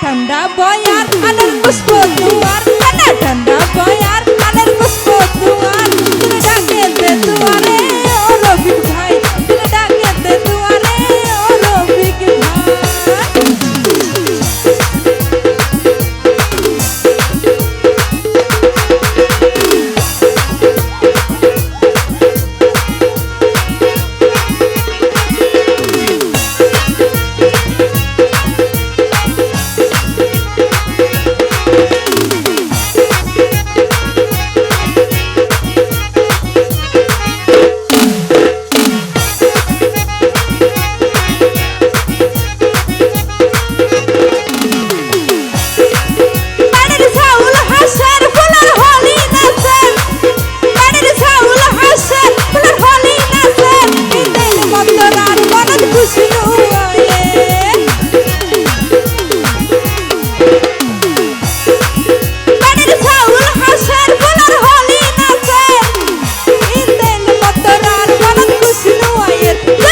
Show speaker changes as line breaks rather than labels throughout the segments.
ঠান্ডা বয়ার পুষ্প দুয়ার।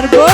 cargo